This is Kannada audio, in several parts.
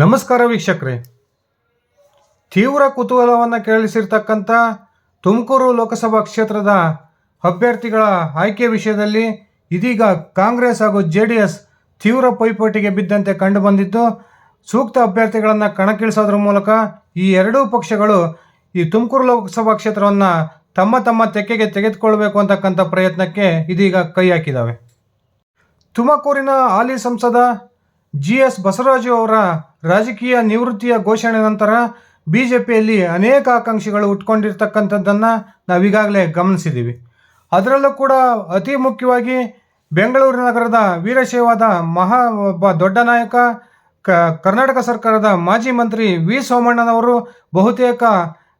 ನಮಸ್ಕಾರ ವೀಕ್ಷಕರೇ. ತೀವ್ರ ಕುತೂಹಲವನ್ನು ಕೇಳಿಸಿರ್ತಕ್ಕಂಥ ತುಮಕೂರು ಲೋಕಸಭಾ ಕ್ಷೇತ್ರದ ಅಭ್ಯರ್ಥಿಗಳ ಆಯ್ಕೆ ವಿಷಯದಲ್ಲಿ ಇದೀಗ ಕಾಂಗ್ರೆಸ್ ಹಾಗೂ ಜೆ ಡಿ ಎಸ್ ತೀವ್ರ ಪೈಪೋಟಿಗೆ ಬಿದ್ದಂತೆ ಕಂಡುಬಂದಿದ್ದು, ಸೂಕ್ತ ಅಭ್ಯರ್ಥಿಗಳನ್ನು ಕಣಕ್ಕಿಳಿಸೋದ್ರ ಮೂಲಕ ಈ ಎರಡೂ ಪಕ್ಷಗಳು ಈ ತುಮಕೂರು ಲೋಕಸಭಾ ಕ್ಷೇತ್ರವನ್ನು ತಮ್ಮ ತಮ್ಮ ತೆಕ್ಕೆಗೆ ತೆಗೆದುಕೊಳ್ಬೇಕು ಅಂತಕ್ಕಂಥ ಪ್ರಯತ್ನಕ್ಕೆ ಇದೀಗ ಕೈ ಹಾಕಿದ್ದಾವೆ ತುಮಕೂರಿನ ಹಾಲಿ ಸಂಸದ ಜಿ ಎಸ್ ಬಸವರಾಜು ಅವರ ರಾಜಕೀಯ ನಿವೃತ್ತಿಯ ಘೋಷಣೆ ನಂತರ ಬಿ ಜೆ ಪಿಯಲ್ಲಿ ಅನೇಕ ಆಕಾಂಕ್ಷಿಗಳು ಉಟ್ಕೊಂಡಿರ್ತಕ್ಕಂಥದ್ದನ್ನು ನಾವೀಗಾಗಲೇ ಗಮನಿಸಿದ್ದೀವಿ. ಅದರಲ್ಲೂ ಕೂಡ ಅತಿ ಮುಖ್ಯವಾಗಿ ಬೆಂಗಳೂರು ನಗರದ ವೀರಶೈವಾದ ಮಹಾ ಒಬ್ಬ ದೊಡ್ಡ ನಾಯಕ, ಕ, ಕರ್ನಾಟಕ ಸರ್ಕಾರದ ಮಾಜಿ ಮಂತ್ರಿ ವಿ ಸೋಮಣ್ಣನವರು ಬಹುತೇಕ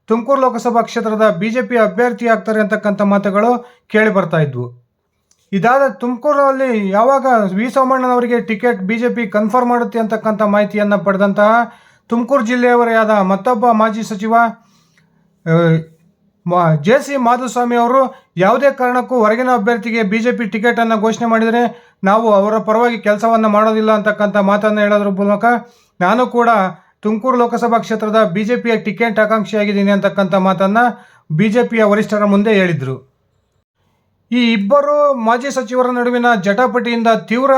ತುಮಕೂರು ಲೋಕಸಭಾ ಕ್ಷೇತ್ರದ ಬಿ ಜೆ ಪಿ ಅಭ್ಯರ್ಥಿ ಆಗ್ತಾರೆ ಅಂತಕ್ಕಂಥ ಮಾತುಗಳು ಕೇಳಿ ಬರ್ತಾ ಇದ್ವು. ಇದಾದ ತುಮಕೂರಲ್ಲಿ ಯಾವಾಗ V ಸೋಮಣ್ಣನವರಿಗೆ ticket B J P confirm ಮಾಡುತ್ತೆ ಅಂತಕ್ಕಂಥ ಮಾಹಿತಿಯನ್ನು ಪಡೆದಂತಹ ತುಮಕೂರು ಜಿಲ್ಲೆಯವರೇ ಆದ ಮತ್ತೊಬ್ಬ ಮಾಜಿ ಸಚಿವ ಜೆ ಸಿ ಮಾಧುಸ್ವಾಮಿ ಅವರು ಯಾವುದೇ ಕಾರಣಕ್ಕೂ ಹೊರಗಿನ ಅಭ್ಯರ್ಥಿಗೆ ಬಿ ಜೆ ಪಿ ಟಿಕೆಟನ್ನು ಘೋಷಣೆ ಮಾಡಿದರೆ ನಾವು ಅವರ ಪರವಾಗಿ ಕೆಲಸವನ್ನು ಮಾಡೋದಿಲ್ಲ ಅಂತಕ್ಕಂಥ ಮಾತನ್ನು ಹೇಳೋದ್ರ ಮೂಲಕ ನಾನು ಕೂಡ ತುಮಕೂರು ಲೋಕಸಭಾ ಕ್ಷೇತ್ರದ ಬಿ ಜೆ ಪಿಯ ಟಿಕೆಟ್ ಆಕಾಂಕ್ಷಿಯಾಗಿದ್ದೀನಿ ಅಂತಕ್ಕಂಥ ಮಾತನ್ನು ಬಿ ಜೆ ಪಿಯ ವರಿಷ್ಠರ ಮುಂದೆ ಹೇಳಿದರು. ಈ ಇಬ್ಬರು ಮಾಜಿ ಸಚಿವರ ನಡುವಿನ ಜಟಾಪಟಿಯಿಂದ ತೀವ್ರ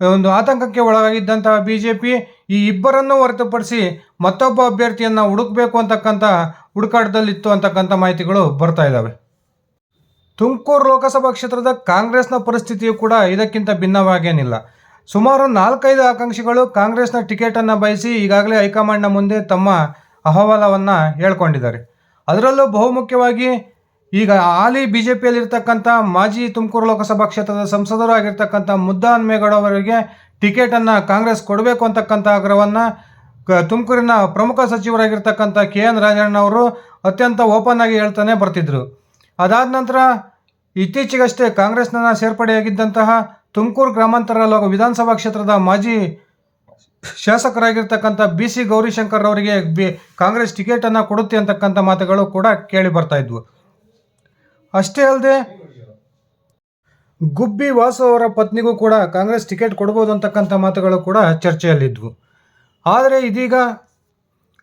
ಒಂದು ಆತಂಕಕ್ಕೆ ಒಳಗಾಗಿದ್ದಂತಹ ಬಿ ಜೆ ಪಿ ಈ ಇಬ್ಬರನ್ನು ಹೊರತುಪಡಿಸಿ ಮತ್ತೊಬ್ಬ ಅಭ್ಯರ್ಥಿಯನ್ನು ಹುಡುಕಬೇಕು ಅಂತಕ್ಕಂಥ ಹುಡುಕಾಟದಲ್ಲಿತ್ತು ಅಂತಕ್ಕಂಥ ಮಾಹಿತಿಗಳು ಬರ್ತಾ ಇದ್ದಾವೆ. ತುಮಕೂರು ಲೋಕಸಭಾ ಕ್ಷೇತ್ರದ ಕಾಂಗ್ರೆಸ್ನ ಪರಿಸ್ಥಿತಿಯು ಕೂಡ ಇದಕ್ಕಿಂತ ಭಿನ್ನವಾಗೇನಿಲ್ಲ. ಸುಮಾರು ನಾಲ್ಕೈದು ಆಕಾಂಕ್ಷಿಗಳು ಕಾಂಗ್ರೆಸ್ನ ಟಿಕೆಟನ್ನು ಬಯಸಿ ಈಗಾಗಲೇ ಹೈಕಮಾಂಡ್ನ ಮುಂದೆ ತಮ್ಮ ಅಹವಾಲವನ್ನು ಹೇಳ್ಕೊಂಡಿದ್ದಾರೆ. ಅದರಲ್ಲೂ ಬಹುಮುಖ್ಯವಾಗಿ ಈಗ ಹಾಲಿ ಬಿ ಜೆ ಪಿಯಲ್ಲಿರ್ತಕ್ಕಂಥ ಮಾಜಿ ತುಮಕೂರು ಲೋಕಸಭಾ ಕ್ಷೇತ್ರದ ಸಂಸದರು ಆಗಿರ್ತಕ್ಕಂಥ ಮುದ್ದಾನ್ ಮೇಗೌಡ ಅವರಿಗೆ ಟಿಕೆಟನ್ನು ಕಾಂಗ್ರೆಸ್ ಕೊಡಬೇಕು ಅಂತಕ್ಕಂಥ ಆಗ್ರಹವನ್ನು ತುಮಕೂರಿನ ಪ್ರಮುಖ ಸಚಿವರಾಗಿರ್ತಕ್ಕಂಥ ಕೆ ಎನ್ ರಾಜಣ್ಣ ಅವರು ಅತ್ಯಂತ ಓಪನ್ ಆಗಿ ಹೇಳ್ತಾನೆ ಬರ್ತಿದ್ರು. ಅದಾದ ನಂತರ ಇತ್ತೀಚೆಗಷ್ಟೇ ಕಾಂಗ್ರೆಸ್ನ ಸೇರ್ಪಡೆಯಾಗಿದ್ದಂತಹ ತುಮಕೂರು ಗ್ರಾಮಾಂತರ ಲೋಕ ವಿಧಾನಸಭಾ ಕ್ಷೇತ್ರದ ಮಾಜಿ ಶಾಸಕರಾಗಿರ್ತಕ್ಕಂಥ ಬಿ ಸಿ ಗೌರಿಶಂಕರ್ ಅವರಿಗೆ ಬಿ ಕಾಂಗ್ರೆಸ್ ಟಿಕೆಟನ್ನು ಕೊಡುತ್ತೆ ಅಂತಕ್ಕಂಥ ಮಾತುಗಳು ಕೂಡ ಕೇಳಿ ಬರ್ತಾ ಇದ್ವು. ಅಷ್ಟೇ ಅಲ್ಲದೆ ಗುಬ್ಬಿ ವಾಸು ಅವರ ಪತ್ನಿಗೂ ಕೂಡ ಕಾಂಗ್ರೆಸ್ ಟಿಕೆಟ್ ಕೊಡ್ಬೋದು ಅಂತಕ್ಕಂಥ ಮಾತುಗಳು ಕೂಡ ಚರ್ಚೆಯಲ್ಲಿದ್ವು. ಆದರೆ ಇದೀಗ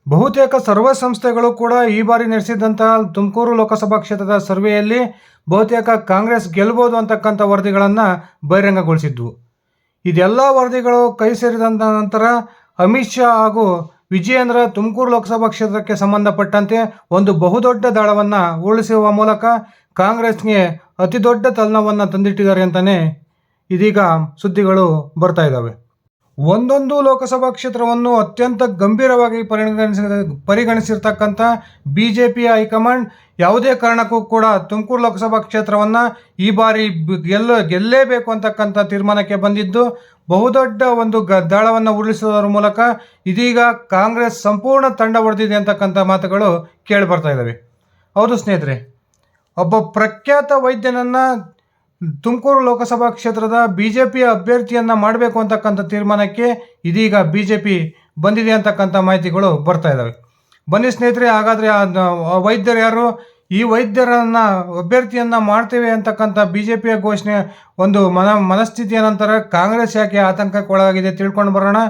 ಬಹುತೇಕ ಸರ್ವ ಸಂಸ್ಥೆಗಳು ಕೂಡ ಈ ಬಾರಿ ನಡೆಸಿದಂತಹ ತುಮಕೂರು ಲೋಕಸಭಾ ಕ್ಷೇತ್ರದ ಸರ್ವೆಯಲ್ಲಿ ಬಹುತೇಕ ಕಾಂಗ್ರೆಸ್ ಗೆಲ್ಬೋದು ಅಂತಕ್ಕಂಥ ವರದಿಗಳನ್ನು ಬಹಿರಂಗಗೊಳಿಸಿದ್ವು. ಇದೆಲ್ಲ ವರದಿಗಳು ಕೈ ಸೇರಿದಂಥ ನಂತರ ಅಮಿತ್ ಶಾ ಹಾಗೂ ವಿಜಯೇಂದ್ರ ತುಮಕೂರು ಲೋಕಸಭಾ ಕ್ಷೇತ್ರಕ್ಕೆ ಸಂಬಂಧಪಟ್ಟಂತೆ ಒಂದು ಬಹುದೊಡ್ಡ ದಾಳವನ್ನು ಉರುಳಿಸುವ ಮೂಲಕ ಕಾಂಗ್ರೆಸ್ಗೆ ಅತಿ ದೊಡ್ಡ ತಲೆನೋವನ್ನು ತಂದಿಟ್ಟಿದ್ದಾರೆ ಅಂತಲೇ ಇದೀಗ ಸುದ್ದಿಗಳು ಬರ್ತಾ ಇದ್ದಾವೆ ಒಂದೊಂದು ಲೋಕಸಭಾ ಕ್ಷೇತ್ರವನ್ನು ಅತ್ಯಂತ ಗಂಭೀರವಾಗಿ ಪರಿಗಣಿಸಿ, ಪರಿಗಣಿಸಿರ್ತಕ್ಕಂಥ ಬಿ ಜೆ ಪಿಯ ಹೈಕಮಾಂಡ್ ಯಾವುದೇ ಕಾರಣಕ್ಕೂ ಕೂಡ ತುಮಕೂರು ಲೋಕಸಭಾ ಕ್ಷೇತ್ರವನ್ನು ಈ ಬಾರಿ ಗೆಲ್ಲ, ಗೆಲ್ಲೇಬೇಕು ಅಂತಕ್ಕಂಥ ತೀರ್ಮಾನಕ್ಕೆ ಬಂದಿದ್ದು, ಬಹುದೊಡ್ಡ ಒಂದು ಗ, ದಾಳವನ್ನು ಉರುಳಿಸುವುದರ ಮೂಲಕ ಇದೀಗ ಕಾಂಗ್ರೆಸ್ ಸಂಪೂರ್ಣ ತಂಡ ಹೊಡೆದಿದೆ ಅಂತಕ್ಕಂಥ ಮಾತುಗಳು ಕೇಳಿ ಬರ್ತಾ ಇದ್ದಾವೆ ಹೌದು ಸ್ನೇಹಿತರೆ ಒಬ್ಬ ಪ್ರಖ್ಯಾತ ವೈದ್ಯನನ್ನು ತುಮಕೂರು ಲೋಕಸಭಾ ಕ್ಷೇತ್ರದ ಬಿ ಜೆ ಪಿಯ ಅಭ್ಯರ್ಥಿಯನ್ನು ಮಾಡಬೇಕು ಅಂತಕ್ಕಂಥ ತೀರ್ಮಾನಕ್ಕೆ ಇದೀಗ ಬಿ ಜೆ ಪಿ ಬಂದಿದೆ ಅಂತಕ್ಕಂಥ ಮಾಹಿತಿಗಳು ಬರ್ತಾ ಇದ್ದಾವೆ ಬನ್ನಿ ಸ್ನೇಹಿತರೆ, ಹಾಗಾದರೆ ವೈದ್ಯರು ಯಾರು? ಈ ವೈದ್ಯರನ್ನು, ಅಭ್ಯರ್ಥಿಯನ್ನು ಮಾಡ್ತೇವೆ ಅಂತಕ್ಕಂಥ ಬಿ ಜೆ ಪಿಯ ಘೋಷಣೆ ಒಂದು ಮನ, ಮನಸ್ಥಿತಿಯ ನಂತರ ಕಾಂಗ್ರೆಸ್ ಯಾಕೆ ಆತಂಕಕ್ಕೆ ಒಳಗಾಗಿದೆ ತಿಳ್ಕೊಂಡು ಬರೋಣ.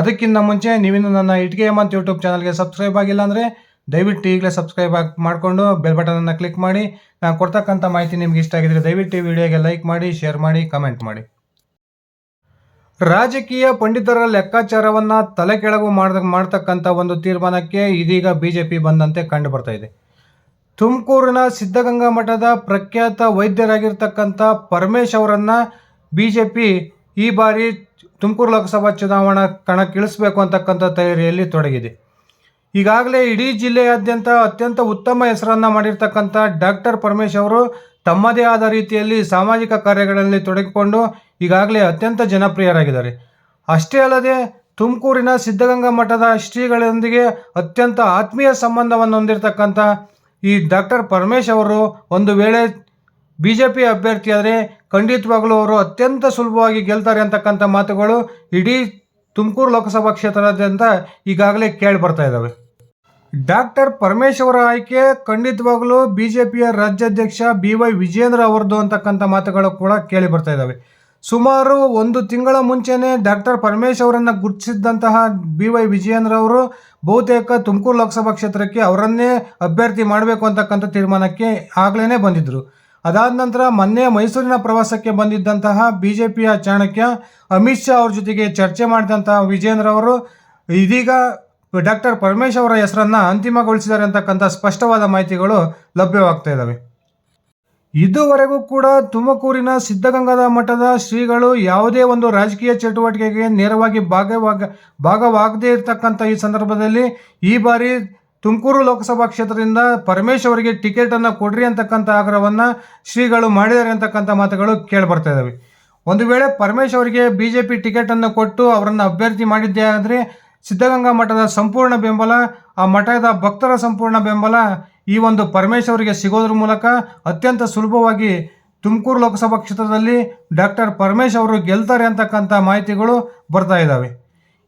ಅದಕ್ಕಿಂತ ಮುಂಚೆ ನೀವಿನ್ನು ನನ್ನ ಇಟ್ಗೆ ಮಂತ್ ಯೂಟ್ಯೂಬ್ ಚಾನಲ್ಗೆ ಸಬ್ಸ್ಕ್ರೈಬ್ ಆಗಿಲ್ಲ ಅಂದರೆ ದಯವಿಟ್ಟು ಈಗಲೇ ಸಬ್ಸ್ಕ್ರೈಬ್ ಆಗಿ ಮಾಡಿಕೊಂಡು ಬೆಲ್ ಬಟನನ್ನು ಕ್ಲಿಕ್ ಮಾಡಿ. ನಾನು ಕೊಡ್ತಕ್ಕಂಥ ಮಾಹಿತಿ ನಿಮ್ಗೆ ಇಷ್ಟ ಆಗಿದ್ರೆ ದಯವಿಟ್ಟು ವಿಡಿಯೋಗೆ ಲೈಕ್ ಮಾಡಿ ಶೇರ್ ಮಾಡಿ ಕಮೆಂಟ್ ಮಾಡಿ. ರಾಜಕೀಯ ಪಂಡಿತರ ಲೆಕ್ಕಾಚಾರವನ್ನು ತಲೆ ಕೆಳಗು ಮಾಡ್ದ, ಮಾಡ್ತಕ್ಕಂಥ ಒಂದು ತೀರ್ಮಾನಕ್ಕೆ ಇದೀಗ ಬಿ ಜೆ ಪಿ ಬಂದಂತೆ ಕಂಡು ಬರ್ತಾ ಇದೆ. ತುಮಕೂರಿನ ಸಿದ್ಧಗಂಗಾ ಮಠದ ಪ್ರಖ್ಯಾತ ವೈದ್ಯರಾಗಿರ್ತಕ್ಕಂಥ ಪರಮೇಶ್ ಅವರನ್ನು ಬಿ ಜೆ ಪಿ ಈ ಬಾರಿ ತುಮಕೂರು ಲೋಕಸಭಾ ಚುನಾವಣಾ ಕಣಕ್ಕಿಳಿಸಬೇಕು ಅಂತಕ್ಕಂಥ ತಯಾರಿಯಲ್ಲಿ ತೊಡಗಿದೆ. ಈಗಾಗಲೇ ಇಡೀ ಜಿಲ್ಲೆಯಾದ್ಯಂತ ಅತ್ಯಂತ ಉತ್ತಮ ಹೆಸರನ್ನು ಮಾಡಿರ್ತಕ್ಕಂಥ ಡಾಕ್ಟರ್ ಪರಮೇಶ್ ಅವರು ತಮ್ಮದೇ ಆದ ರೀತಿಯಲ್ಲಿ ಸಾಮಾಜಿಕ ಕಾರ್ಯಗಳಲ್ಲಿ ತೊಡಗಿಕೊಂಡು ಈಗಾಗಲೇ ಅತ್ಯಂತ ಜನಪ್ರಿಯರಾಗಿದ್ದಾರೆ. ಅಷ್ಟೇ ಅಲ್ಲದೆ ತುಮಕೂರಿನ ಸಿದ್ಧಗಂಗಾ ಮಠದ ಶ್ರೀಗಳೊಂದಿಗೆ ಅತ್ಯಂತ ಆತ್ಮೀಯ ಸಂಬಂಧವನ್ನು ಹೊಂದಿರತಕ್ಕಂಥ ಈ ಡಾಕ್ಟರ್ ಪರಮೇಶ್ ಅವರು ಒಂದು ವೇಳೆ ಬಿ ಜೆ ಪಿ ಅಭ್ಯರ್ಥಿಯಾದರೆ ಖಂಡಿತವಾಗಲೂ ಅವರು ಅತ್ಯಂತ ಸುಲಭವಾಗಿ ಗೆಲ್ತಾರೆ ಅಂತಕ್ಕಂಥ ಮಾತುಗಳು ಇಡೀ ತುಮಕೂರು ಲೋಕಸಭಾ ಕ್ಷೇತ್ರದಾದ್ಯಂತ ಈಗಾಗಲೇ ಕೇಳಿ ಬರ್ತಾ ಇದ್ದಾವೆ. ಡಾಕ್ಟರ್ ಪರಮೇಶ್ ಅವರ ಆಯ್ಕೆ ಖಂಡಿತವಾಗಲೂ ಬಿ ಜೆ ಪಿಯ ರಾಜ್ಯಾಧ್ಯಕ್ಷ ಬಿ ವೈ ವಿಜೇಂದ್ರ ಅವರದ್ದು ಅಂತಕ್ಕಂಥ ಮಾತುಗಳು ಕೂಡ ಕೇಳಿ ಬರ್ತಾ ಇದ್ದಾವೆ. ಸುಮಾರು ಒಂದು ತಿಂಗಳ ಮುಂಚೆನೇ ಡಾಕ್ಟರ್ ಪರಮೇಶ್ ಅವರನ್ನು ಗುರುತಿಸಿದ್ದಂತಹ ಬಿ ವೈ ವಿಜಯೇಂದ್ರ ಅವರು ಬಹುತೇಕ ತುಮಕೂರು ಲೋಕಸಭಾ ಕ್ಷೇತ್ರಕ್ಕೆ ಅವರನ್ನೇ ಅಭ್ಯರ್ಥಿ ಮಾಡಬೇಕು ಅಂತಕ್ಕಂಥ ತೀರ್ಮಾನಕ್ಕೆ ಆಗಲೇ ಬಂದಿದ್ದರು ಅದಾದ ನಂತರ ಮೊನ್ನೆ ಮೈಸೂರಿನ ಪ್ರವಾಸಕ್ಕೆ ಬಂದಿದ್ದಂತಹ ಬಿ ಜೆ ಪಿಯ ಚಾಣಕ್ಯ ಅಮಿತ್ ಶಾ ಅವ್ರ ಜೊತೆಗೆ ಚರ್ಚೆ ಮಾಡಿದಂತಹ ವಿಜೇಂದ್ರ ಅವರು ಇದೀಗ ಡಾಕ್ಟರ್ ಪರಮೇಶ್ ಅವರ ಹೆಸರನ್ನು ಅಂತಿಮಗೊಳಿಸಿದ್ದಾರೆ ಅಂತಕ್ಕಂಥ ಸ್ಪಷ್ಟವಾದ ಮಾಹಿತಿಗಳು ಲಭ್ಯವಾಗ್ತಾ ಇದ್ದಾವೆ ಇದುವರೆಗೂ ಕೂಡ ತುಮಕೂರಿನ ಸಿದ್ಧಗಂಗಾದ ಮಠದ ಶ್ರೀಗಳು ಯಾವುದೇ ಒಂದು ರಾಜಕೀಯ ಚಟುವಟಿಕೆಗೆ ನೇರವಾಗಿ ಭಾಗವಾಗ, ಭಾಗವಾಗದೇ ಇರತಕ್ಕಂಥ ಈ ಸಂದರ್ಭದಲ್ಲಿ ಈ ಬಾರಿ ತುಮಕೂರು ಲೋಕಸಭಾ ಕ್ಷೇತ್ರದಿಂದ ಪರಮೇಶ್ ಅವರಿಗೆ ಟಿಕೆಟನ್ನು ಕೊಡ್ರಿ ಅಂತಕ್ಕಂಥ ಆಗ್ರಹವನ್ನು ಶ್ರೀಗಳು ಮಾಡಿದ್ದಾರೆ ಅಂತಕ್ಕಂಥ ಮಾತುಗಳು ಕೇಳಿಬರ್ತಾ ಇದ್ದಾವೆ ಒಂದು ವೇಳೆ ಪರಮೇಶ್ ಅವರಿಗೆ ಬಿ ಜೆ ಪಿ ಟಿಕೆಟನ್ನು ಕೊಟ್ಟು ಅವರನ್ನು ಅಭ್ಯರ್ಥಿ ಮಾಡಿದ್ದೇ ಆದರೆ ಸಿದ್ಧಗಂಗಾ ಮಠದ ಸಂಪೂರ್ಣ ಬೆಂಬಲ, ಆ ಮಠದ ಭಕ್ತರ ಸಂಪೂರ್ಣ ಬೆಂಬಲ ಈ ಒಂದು ಪರಮೇಶ್ವರಿಗೆ ಸಿಗೋದ್ರ ಮೂಲಕ ಅತ್ಯಂತ ಸುಲಭವಾಗಿ ತುಮಕೂರು ಲೋಕಸಭಾ ಕ್ಷೇತ್ರದಲ್ಲಿ ಡಾಕ್ಟರ್ ಪರಮೇಶ್ ಅವರು ಗೆಲ್ತಾರೆ ಅಂತಕ್ಕಂಥ ಮಾಹಿತಿಗಳು ಬರ್ತಾ ಇದ್ದಾವೆ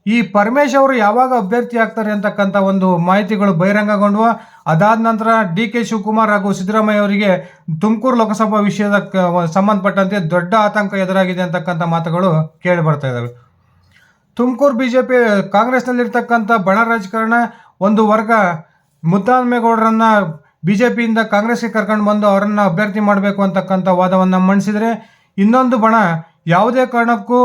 ಈ ಪರಮೇಶ್ ಅವರು ಯಾವಾಗ ಅಭ್ಯರ್ಥಿ ಆಗ್ತಾರೆ ಅಂತಕ್ಕಂಥ ಒಂದು ಮಾಹಿತಿಗಳು ಬಹಿರಂಗಗೊಂಡವು, ಅದಾದ ನಂತರ ಡಿ ಕೆ ಶಿವಕುಮಾರ್ ಹಾಗೂ ಸಿದ್ದರಾಮಯ್ಯ ಅವರಿಗೆ ತುಮಕೂರು ಲೋಕಸಭಾ ವಿಷಯದ ಸಂಬಂಧಪಟ್ಟಂತೆ ದೊಡ್ಡ ಆತಂಕ ಎದುರಾಗಿದೆ ಅಂತಕ್ಕಂಥ ಮಾತುಗಳು ಕೇಳಿ ಬರ್ತಾ ಇದ್ದಾವೆ ತುಮಕೂರು ಬಿ ಜೆ ಪಿ ಕಾಂಗ್ರೆಸ್ನಲ್ಲಿರ್ತಕ್ಕಂಥ ಬಣ ರಾಜಕಾರಣ ಒಂದು ವರ್ಗ ಮುದ್ದಾನ್ಮೇಗೌಡರನ್ನ ಬಿ ಜೆ ಪಿಯಿಂದ ಕಾಂಗ್ರೆಸ್ಗೆ ಕರ್ಕೊಂಡು ಬಂದು ಅವರನ್ನು ಅಭ್ಯರ್ಥಿ ಮಾಡಬೇಕು ಅಂತಕ್ಕಂಥ ವಾದವನ್ನು ಮಂಡಿಸಿದರೆ ಇನ್ನೊಂದು ಬಣ ಯಾವುದೇ ಕಾರಣಕ್ಕೂ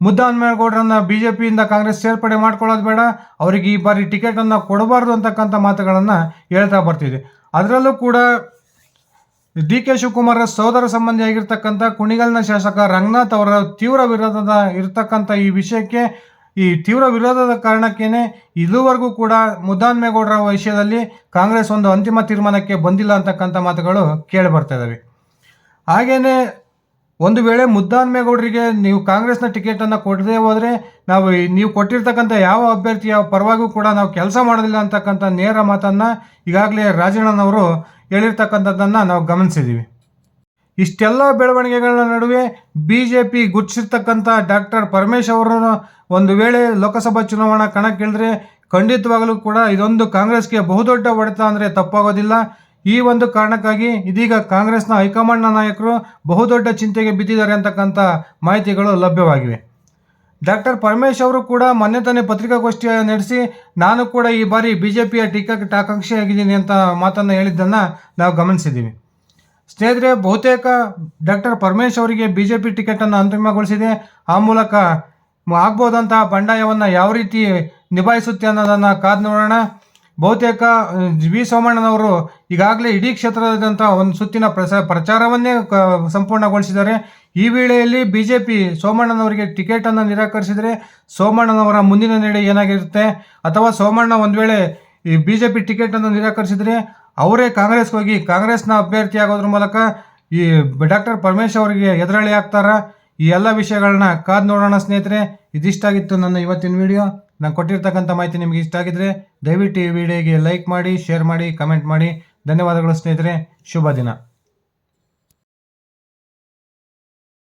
ಮುದ್ದಾನ್ಮೇಗೌಡರನ್ನ ಬಿ ಜೆ ಪಿಯಿಂದ ಕಾಂಗ್ರೆಸ್ ಸೇರ್ಪಡೆ ಮಾಡ್ಕೊಳ್ಳೋದು ಬೇಡ. ಅವರಿಗೆ ಈ ಬಾರಿ ಟಿಕೆಟನ್ನು ಕೊಡಬಾರ್ದು ಅಂತಕ್ಕಂಥ ಮಾತುಗಳನ್ನು ಹೇಳ್ತಾ ಬರ್ತಿದೆ ಅದರಲ್ಲೂ ಕೂಡ ಡಿ ಕೆ ಶಿವಕುಮಾರ್ ಸೋದರ ಸಂಬಂಧಿಯಾಗಿರ್ತಕ್ಕಂಥ ಕುಣಿಗಲ್ನ ಶಾಸಕ ರಂಗನಾಥ್ ಅವರ ತೀವ್ರ ವಿರೋಧದ ಇರತಕ್ಕಂಥ ಈ ವಿಷಯಕ್ಕೆ ಈ ತೀವ್ರ ವಿರೋಧದ ಕಾರಣಕ್ಕೇನೆ ಇದುವರೆಗೂ ಕೂಡ ಮುದ್ದಾನ್ಮೇಗೌಡರ ವಿಷಯದಲ್ಲಿ ಕಾಂಗ್ರೆಸ್ ಒಂದು ಅಂತಿಮ ತೀರ್ಮಾನಕ್ಕೆ ಬಂದಿಲ್ಲ ಅಂತಕ್ಕಂಥ ಮಾತುಗಳು ಕೇಳಿ ಬರ್ತಾ ಇದ್ದಾವೆ ಹಾಗೇನೆ ಒಂದು ವೇಳೆ ಮುದ್ದಾನ್ಮೇಗೌಡರಿಗೆ ನೀವು ಕಾಂಗ್ರೆಸ್ನ ಟಿಕೆಟನ್ನು ಕೊಡದೇ ಹೋದರೆ ನಾವು ನೀವು ಕೊಟ್ಟಿರ್ತಕ್ಕಂಥ ಯಾವ ಅಭ್ಯರ್ಥಿಯ ಪರವಾಗಿಯೂ ಕೂಡ ನಾವು ಕೆಲಸ ಮಾಡೋದಿಲ್ಲ ಅಂತಕ್ಕಂಥ ನೇರ ಮಾತನ್ನು ಈಗಾಗಲೇ ರಾಜಣ್ಣನವರು ಹೇಳಿರ್ತಕ್ಕಂಥದ್ದನ್ನು ನಾವು ಗಮನಿಸಿದ್ದೀವಿ ಇಷ್ಟೆಲ್ಲ ಬೆಳವಣಿಗೆಗಳ ನಡುವೆ ಬಿ ಜೆ ಪಿ ಗುರುತಿಸಿರ್ತಕ್ಕಂಥ ಡಾಕ್ಟರ್ ಪರಮೇಶ್ ಅವರನ್ನು ಒಂದು ವೇಳೆ ಲೋಕಸಭಾ ಚುನಾವಣಾ ಕಣಕ್ಕಿಳಿದ್ರೆ ಖಂಡಿತವಾಗಲೂ ಕೂಡ ಇದೊಂದು ಕಾಂಗ್ರೆಸ್ಗೆ ಬಹುದೊಡ್ಡ ಹೊಡೆತ ಅಂದರೆ ತಪ್ಪಾಗೋದಿಲ್ಲ. ಈ ಒಂದು ಕಾರಣಕ್ಕಾಗಿ ಇದೀಗ ಕಾಂಗ್ರೆಸ್ನ ಹೈಕಮಾಂಡ್ನ ನಾಯಕರು ಬಹುದೊಡ್ಡ ಚಿಂತೆಗೆ ಬಿದ್ದಿದ್ದಾರೆ ಅಂತಕ್ಕಂಥ ಮಾಹಿತಿಗಳು ಲಭ್ಯವಾಗಿವೆ. ಡಾಕ್ಟರ್ ಪರಮೇಶ್ ಅವರು ಕೂಡ ಮೊನ್ನೆ ತಾನೇ ಪತ್ರಿಕಾಗೋಷ್ಠಿ ನಡೆಸಿ, ನಾನು ಕೂಡ ಈ ಬಾರಿ ಬಿ ಜೆ ಪಿಯ ಟಿಕೆಟ್ ಆಕಾಂಕ್ಷಿಯಾಗಿದ್ದೀನಿ ಅಂತ ಮಾತನ್ನು ಹೇಳಿದ್ದನ್ನು ನಾವು ಗಮನಿಸಿದ್ದೀವಿ. ಸ್ನೇಹಿತರೆ, ಬಹುತೇಕ ಡಾಕ್ಟರ್ ಪರಮೇಶ್ ಅವರಿಗೆ ಬಿ ಜೆ ಪಿ ಟಿಕೆಟನ್ನು ಅಂತಿಮಗೊಳಿಸಿದೆ. ಆ ಮೂಲಕ ಆಗ್ಬೋದಂತಹ ಬಂಡಾಯವನ್ನು ಯಾವ ರೀತಿ ನಿಭಾಯಿಸುತ್ತೆ ಅನ್ನೋದನ್ನು ಕಾದು ನೋಡೋಣ. ಬಹುತೇಕ ವಿ ಸೋಮಣ್ಣನವರು ಈಗಾಗಲೇ ಇಡೀ ಕ್ಷೇತ್ರದಾದ್ಯಂತ ಒಂದು ಸುತ್ತಿನ ಪ್ರಸ, ಪ್ರಚಾರವನ್ನೇ ಸಂಪೂರ್ಣಗೊಳಿಸಿದ್ದಾರೆ. ಈ ವೇಳೆಯಲ್ಲಿ ಬಿ ಜೆ ಪಿ ಸೋಮಣ್ಣನವರಿಗೆ ಟಿಕೆಟನ್ನು ನಿರಾಕರಿಸಿದರೆ ಸೋಮಣ್ಣನವರ ಮುಂದಿನ ನಡೆ ಏನಾಗಿರುತ್ತೆ? ಅಥವಾ ಸೋಮಣ್ಣ ಒಂದು ವೇಳೆ ಈ ಬಿ ಜೆ ಪಿ ಟಿಕೆಟನ್ನು ನಿರಾಕರಿಸಿದರೆ ಅವರೇ ಕಾಂಗ್ರೆಸ್ಗೆ ಹೋಗಿ ಕಾಂಗ್ರೆಸ್ನ ಅಭ್ಯರ್ಥಿ ಆಗೋದ್ರ ಮೂಲಕ ಈ ಡಾಕ್ಟರ್ ಪರಮೇಶ್ ಅವರಿಗೆ ಎದುರಾಳಿ ಆಗ್ತಾರಾ? ಈ ಎಲ್ಲ ವಿಷಯಗಳನ್ನ ಕಾದು ನೋಡೋಣ ಸ್ನೇಹಿತರೆ. ಇದಿಷ್ಟಾಗಿತ್ತು ನನ್ನ ಇವತ್ತಿನ ವಿಡಿಯೋ. ನಾನು ಕೊಟ್ಟಿರ್ತಕ್ಕಂಥ ಮಾಹಿತಿ ನಿಮಗೆ ಇಷ್ಟ ಆಗಿದ್ರೆ ದಯವಿಟ್ಟು ಈ ವಿಡಿಯೋಗೆ ಲೈಕ್ ಮಾಡಿ ಶೇರ್ ಮಾಡಿ ಕಮೆಂಟ್ ಮಾಡಿ. ಧನ್ಯವಾದಗಳು ಸ್ನೇಹಿತರೆ. ಶುಭ ದಿನ.